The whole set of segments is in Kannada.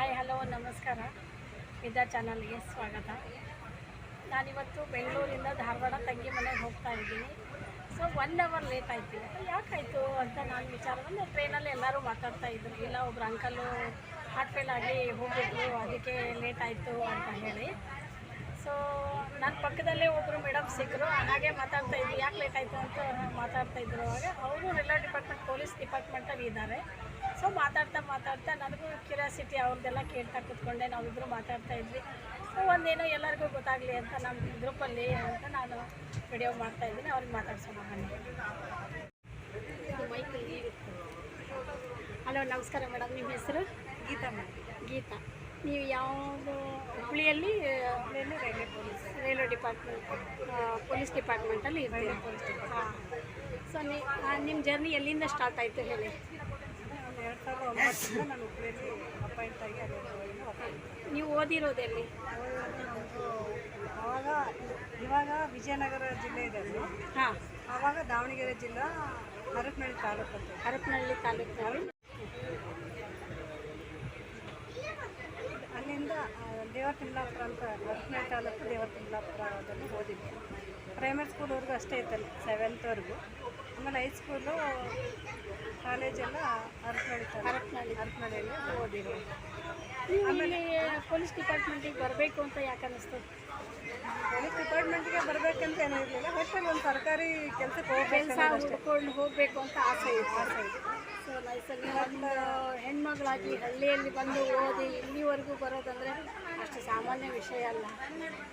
ಹಲೋ, ನಮಸ್ಕಾರ. ವಿದ್ಯಾ ಚಾನಲ್ಗೆ ಸ್ವಾಗತ. ನಾನಿವತ್ತು ಬೆಂಗಳೂರಿಂದ ಧಾರವಾಡ ತಂಗಿ ಮನೆಗೆ ಹೋಗ್ತಾ ಇದ್ದೀನಿ. ಸೊ ಒನ್ ಅವರ್ ಲೇಟ್ ಆಯಿತು. ಯಾಕಾಯಿತು ಅಂತ ನಾನು ವಿಚಾರ ಬಂದು ಟ್ರೈನಲ್ಲಿ ಎಲ್ಲರೂ ಮಾತಾಡ್ತಾ ಇದ್ರು. ಇಲ್ಲ, ಒಬ್ರು ಅಂಕಲು ಹಾರ್ಟ್ ಫೇಲ್ ಆಗಿ ಹೋಗಿದ್ರು ಅದಕ್ಕೆ ಲೇಟ್ ಆಯಿತು ಅಂತ ಹೇಳಿ. ಸೊ ನನ್ನ ಪಕ್ಕದಲ್ಲೇ ಒಬ್ಬರು ಸಿಕ್ಕರು ಹಾಗೆ ಮಾತಾಡ್ತಾ ಇದ್ರು ಯಾಕೆ ಲೇಟ್ ಆಯಿತು ಅಂತ ಮಾತಾಡ್ತಾ ಇದ್ರು ಅವಾಗ. ಅವರು ರೈಲ್ವೆ ಡಿಪಾರ್ಟ್ಮೆಂಟ್ ಪೊಲೀಸ್ ಡಿಪಾರ್ಟ್ಮೆಂಟಲ್ಲಿ ಇದ್ದಾರೆ. ಸೊ ಮಾತಾಡ್ತಾ ಮಾತಾಡ್ತಾ ನನಗೂ ಕ್ಯೂರಿಯಾಸಿಟಿ ಅವ್ರದ್ದೆಲ್ಲ ಕೇಳ್ತಾ ಕೂತ್ಕೊಂಡೆ. ನಾವಿಬ್ಬರು ಮಾತಾಡ್ತಾ ಇದ್ವಿ. ಸೊ ಒಂದೇನೋ ಎಲ್ಲರಿಗೂ ಗೊತ್ತಾಗಲಿ ಅಂತ ನಮ್ಮ ಗ್ರೂಪಲ್ಲಿ ಅಂತ ನಾನು ವಿಡಿಯೋ ಮಾಡ್ತಾ ಇದ್ದೀನಿ. ಅವ್ರಿಗೆ ಮಾತಾಡ್ಸೋಣ ಬನ್ನಿ. ಹಲೋ ನಮಸ್ಕಾರ ಮೇಡಮ್ ನಿಮ್ಮ ಹೆಸರು? ಗೀತಾ ಮೇಡಮ್ ಗೀತಾ. ನೀವು ಯಾವುದು ಹುಬ್ಳಿಯಲ್ಲಿ ಹುಬ್ಳಿಯಲ್ಲಿ railway police railway department police ಡಿಪಾರ್ಟ್ಮೆಂಟಲ್ಲಿ railway police ಹಾಂ. ಸೊ ನೀ ನಿಮ್ಮ ಜರ್ನಿ ಎಲ್ಲಿಂದ ಸ್ಟಾರ್ಟ್ ಆಯಿತು ಹೇಳಿ? ಎರಡು ಸಾವಿರದ ಒಂಬತ್ತರಿಂದ ನಾನು ಹುಬ್ಳಿಯಲ್ಲಿ ಅಪಾಯಿಂಟ್ ಆಗಿ ಅಲ್ಲಿ ನೀವು ಓದಿರೋದು ಎಲ್ಲಿ? ಅವಾಗ ಆವಾಗ ಇವಾಗ ವಿಜಯನಗರ ಜಿಲ್ಲೆ ಇದೆ ಹಾಂ. ಆವಾಗ ದಾವಣಗೆರೆ ಜಿಲ್ಲಾ ಹರಪನಹಳ್ಳಿ ತಾಲೂಕು ಅಂತ. ಹರಪನಹಳ್ಳಿ ತಾಲೂಕಿನಲ್ಲಿ ದೇವರ ದೇವತಿಮ್ಲಾಪುರ ಅಂತ ಹರಪನಹಳ್ಳಿ ತಾಲೂಕು ದೇವತಿಮ್ಲಾಪುರದಲ್ಲಿ ಓದಿದ್ದೆ ಪ್ರೈಮರಿ ಸ್ಕೂಲ್ವರೆಗೂ ಅಷ್ಟೇ ಇತ್ತಲ್ಲಿ ಸೆವೆಂತ್ವರೆಗೂ ಆಮೇಲೆ ಹೈಸ್ಕೂಲು ಕಾಲೇಜೆಲ್ಲ ಹರಪನಹಳ್ಳಿ ತಾಲೂಕು ಹರಪನಹಳ್ಳಿ ಓದಿದ್ದೆ ಆಮೇಲೆ ಪೊಲೀಸ್ ಡಿಪಾರ್ಟ್ಮೆಂಟಿಗೆ ಬರಬೇಕು ಅಂತ ಯಾಕೆ ಅನ್ನಿಸ್ತು? ಪೊಲೀಸ್ ಡಿಪಾರ್ಟ್ಮೆಂಟಿಗೆ ಬರಬೇಕಂತ ಏನೂ ಇರಲಿಲ್ಲ ಒಟ್ಟಲ್ಲಿ ಒಂದು ಸರ್ಕಾರಿ ಕೆಲಸಕ್ಕೆ ಹೋಗ್ಬೇಕು ಹೋಗಬೇಕು ಅಂತ ಆಸೆ ಇತ್ತು. ಆಸೆ ಇತ್ತು. ಸೊ ಲೈಫಲ್ಲಿ ಒಂದು ಹೆಣ್ಮಗಳಾಗಿ ಹಳ್ಳಿಯಲ್ಲಿ ಬಂದು ಓದಿ ಇಲ್ಲಿವರೆಗೂ ಬರೋದಂದರೆ ಅಷ್ಟು ಸಾಮಾನ್ಯ ವಿಷಯ ಅಲ್ಲ.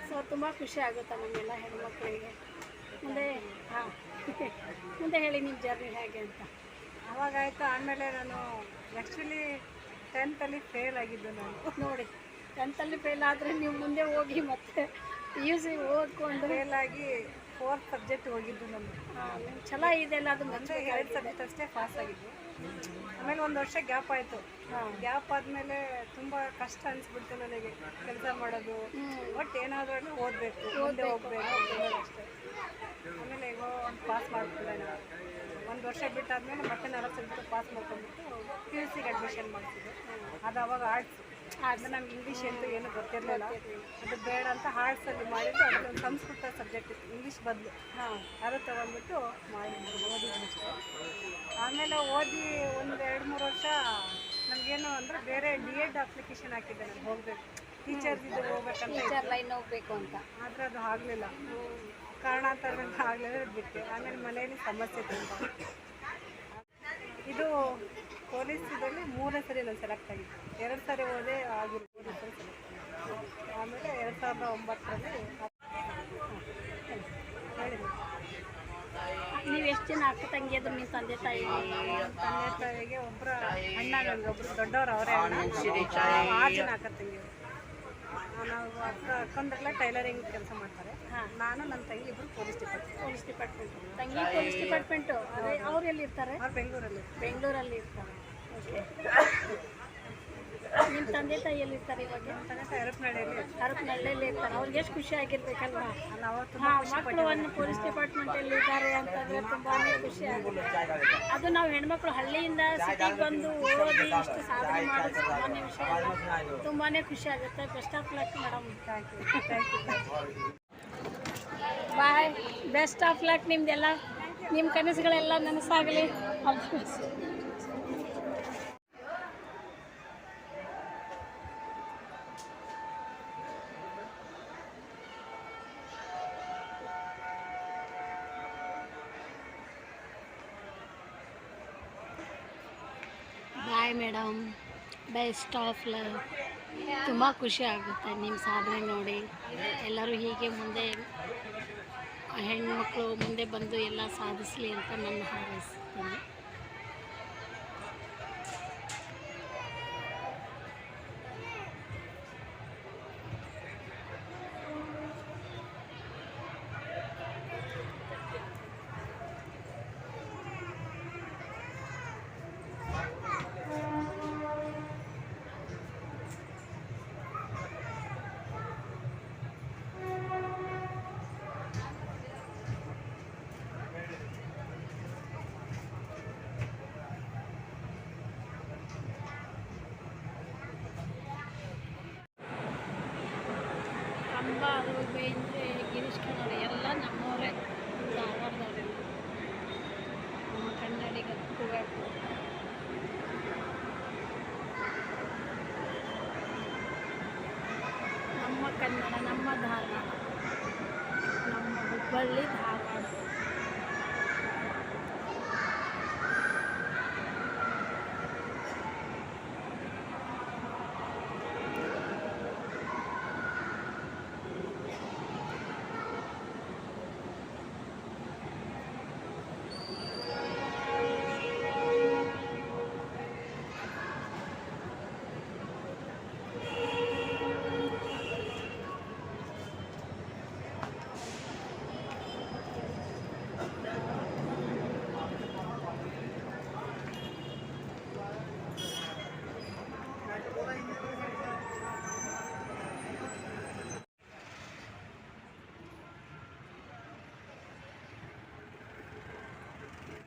ಸೊ ತುಂಬ ಖುಷಿ ಆಗುತ್ತೆ ನಮಗೆಲ್ಲ ಹೆಣ್ಮಕ್ಳಿಗೆ. ಮುಂದೆ ಹಾಂ. ಮುಂದೆ ಹೇಳಿ ನಿಮ್ಮ ಜರ್ನಿ ಹೇಗೆ ಅಂತ. ಆವಾಗಾಯಿತು ಆಮೇಲೆ ನಾನು ಆ್ಯಕ್ಚುಲಿ ಟೆಂತಲ್ಲಿ ಫೇಲ್ ಆಗಿದ್ದು ನಾನು. ನೋಡಿ ಟೆಂತಲ್ಲಿ ಫೇಲ್ ಆದರೆ ನೀವು ಮುಂದೆ ಹೋಗಿ ಮತ್ತೆ ಪಿ ಯು ಸಿ ಓದ್ಕೊಂಡು ಫೇಲ್ ಆಗಿ ಫೋರ್ತ್ ಸಬ್ಜೆಕ್ಟ್ ಹೋಗಿದ್ದು ನಮ್ಮದು ನಿಮ್ಮ ಛಲ ಇದೆಲ್ಲ ಅದು ಅಂದರೆ ಎರಡು ಸಬ್ಜೆಕ್ಟ್ ಅಷ್ಟೇ ಪಾಸ್ ಆಗಿದ್ದು ಆಮೇಲೆ ಒಂದು ವರ್ಷ ಗ್ಯಾಪ್ ಆಯಿತು. ಗ್ಯಾಪ್ ಆದಮೇಲೆ ತುಂಬ ಕಷ್ಟ ಅನಿಸ್ಬಿಡ್ತು ನನಗೆ ಕೆಲಸ ಮಾಡೋದು. ಬಟ್ ಏನಾದ್ರೂ ಓದಬೇಕು ಮುಂದೆ ಹೋಗ್ಬೇಕು ಅಷ್ಟೇ. ಆಮೇಲೆ ಹೇಗೋ ಒಂದು ಪಾಸ್ ಮಾಡ್ಕೊಳ್ಳೋಣ ಒಂದು ವರ್ಷ ಬಿಟ್ಟಾದ್ಮೇಲೆ ಮತ್ತೆ ನಾಲ್ಕು ಸಬ್ಜೆಕ್ಟ್ ಪಾಸ್ ಮಾಡ್ಕೊಂಡ್ಬಿಟ್ಟು ಪಿ ಯು ಸಿಗೆ ಅಡ್ಮಿಷನ್ ಮಾಡ್ತಿದ್ದೆ ಅದು ಅವಾಗ ಆರ್ಟ್ಸ್ ಅದು ನಮ್ಗೆ ಇಂಗ್ಲೀಷ್ ಅಂತೂ ಏನೂ ಗೊತ್ತಿರಲಿಲ್ಲ. ಅದು ಬೇಡ ಅಂತ ಆರ್ಟ್ಸಲ್ಲಿ ಮಾಡಿದ್ದು ಅದೊಂದು ಸಂಸ್ಕೃತ ಸಬ್ಜೆಕ್ಟ್ ಇತ್ತು. ಇಂಗ್ಲೀಷ್ ಬದಲು. ಹಾಂ ಅದು ತೊಗೊಂಡ್ಬಿಟ್ಟು ಓದಿ ಓದಿದ್ವಿ ಆಮೇಲೆ ಓದಿ ಒಂದು ಎರಡು ಮೂರು ವರ್ಷ ನಮಗೇನು ಅಂದರೆ ಬೇರೆ ಡಿ ಎಡ್ ಅಪ್ಲಿಕೇಶನ್ ಹಾಕಿದ್ದೆ ನಾನು ಹೋಗಬೇಕು. ಟೀಚರ್ಸ್ ಇದು ಹೋಗ್ಬೇಕಂತ. ಟೀಚರ್ ಲೈನ್ ಹೋಗ್ಬೇಕು ಅಂತ. ಆದರೆ ಅದು ಆಗಲಿಲ್ಲ. ಅಂತ ಆಗಲಿಲ್ಲ ಬಿಟ್ಟೆ. ಆಮೇಲೆ ಮನೆಯಲ್ಲಿ ಸಮಸ್ಯೆ ತುಂಬ. ಇದು ಪೊಲೀಸ್ ಇದರಲ್ಲಿ ಮೂರನೇ ಸರಿ ನಾನು ಸೆಲೆಕ್ಟ್ ಆಗಿದ್ದೆ. ಎರಡು ಸರಿ ಹೋದೆ ಆಗಿರ್ಬೋದು ಮೂರನೇ ಸರಿ ಸೆಲೆಕ್ಟ್ ಆಗಿದ್ದೆ. ಆಮೇಲೆ ಎರಡು ಸಾವಿರದ ಒಂಬತ್ತರಲ್ಲಿ ಹೇಳಿ. ನೀವು ಎಷ್ಟು ಜನ ಅಕ್ಕ ತಂಗಿಯದ್ರು ನಿಮ್ಮ ತಂದೆ ತಾಯಿ? ತಂದೆ ತಾಯಿಗೆ ಒಬ್ಬರ ಅಣ್ಣ ನನಗೆ ಒಬ್ರು ದೊಡ್ಡವರು ಅವರೇ ಅಣ್ಣ. ಆರು ಜನ ಅಕ್ಕ ತಂಗಿಯರು. ನಾವು ಅಕ್ಕ ಅಕ್ಕಂದ್ರೆಲ್ಲ ಟೈಲರಿಂಗ್ ಕೆಲಸ ಮಾಡ್ತಾರೆ. ನಾನು ನನ್ನ ತಂಗಿ ಇಬ್ಬರು ಪೊಲೀಸ್ ಡಿಪಾರ್ಟ್ಮೆಂಟ್ ಪೊಲೀಸ್ ಡಿಪಾರ್ಟ್ಮೆಂಟ್. ತಂಗಿ ಪೊಲೀಸ್ ಡಿಪಾರ್ಟ್ಮೆಂಟು. ಅದೇ ಅವ್ರು ಎಲ್ಲಿ ಇರ್ತಾರೆ? ಅವ್ರು ಬೆಂಗಳೂರಲ್ಲಿ. ಬೆಂಗಳೂರಲ್ಲಿ ಇರ್ತಾರೆ. ಓಕೆ. ನಿಮ್ಮ ತಂದೆ ತಾಯಿ ಎಲ್ಲಿ ಇರ್ತಾರೆ ಇವಾಗ? ತಂದೆ ತಾಯಿ ಹರಪನಹಳ್ಳಿಯಲ್ಲಿ ಹರಪನಹಳ್ಳಿಯಲ್ಲಿ ಇರ್ತಾರೆ. ಅವ್ರಿಗೆ ಎಷ್ಟು ಖುಷಿ ಆಗಿರ್ಬೇಕಲ್ವಾ? ಪೊಲೀಸ್ ಹಾಂ ಮಕ್ಕಳು ಒಂದು ಪೊಲೀಸ್ ಡಿಪಾರ್ಟ್ಮೆಂಟಲ್ಲಿ ಇದ್ದಾರೆ ಅಂತಂದರೆ ತುಂಬಾ ಖುಷಿ ಆಗುತ್ತೆ. ಅದು ನಾವು ಹೆಣ್ಮಕ್ಳು ಹಳ್ಳಿಯಿಂದ ಸಿಟಿಗೆ ಬಂದು ಓದಿ ಇಷ್ಟು ಸಾಧನೆ ಮಾಡೋದು ಸಾಮಾನ್ಯ ವಿಷಯ ತುಂಬಾ ಖುಷಿ ಆಗುತ್ತೆ. Best of luck madam thank you thank you bye best of luck ನಿಮ್ದೆಲ್ಲ. ನಿಮ್ಮ ಕನಸುಗಳೆಲ್ಲ ನನಸಾಗಲಿ. Bye madam best of luck ತುಂಬ ಖುಷಿ ಆಗುತ್ತೆ ನಿಮ್ಮ ಸಾಧನೆ ನೋಡಿ. ಎಲ್ಲರೂ ಹೀಗೆ ಮುಂದೆ ಹೆಣ್ಮಕ್ಳು ಮುಂದೆ ಬಂದು ಎಲ್ಲ ಸಾಧಿಸಲಿ ಅಂತ ನನ್ನ ಹಾರೈಸ್ತೀನಿ. ನಮ್ಮ ಕನ್ನಡ ನಮ್ಮ ಧಾರವಾಡ. ನಮ್ಮ ಹುಬ್ಬಳ್ಳಿ ಧಾರವಾಡ.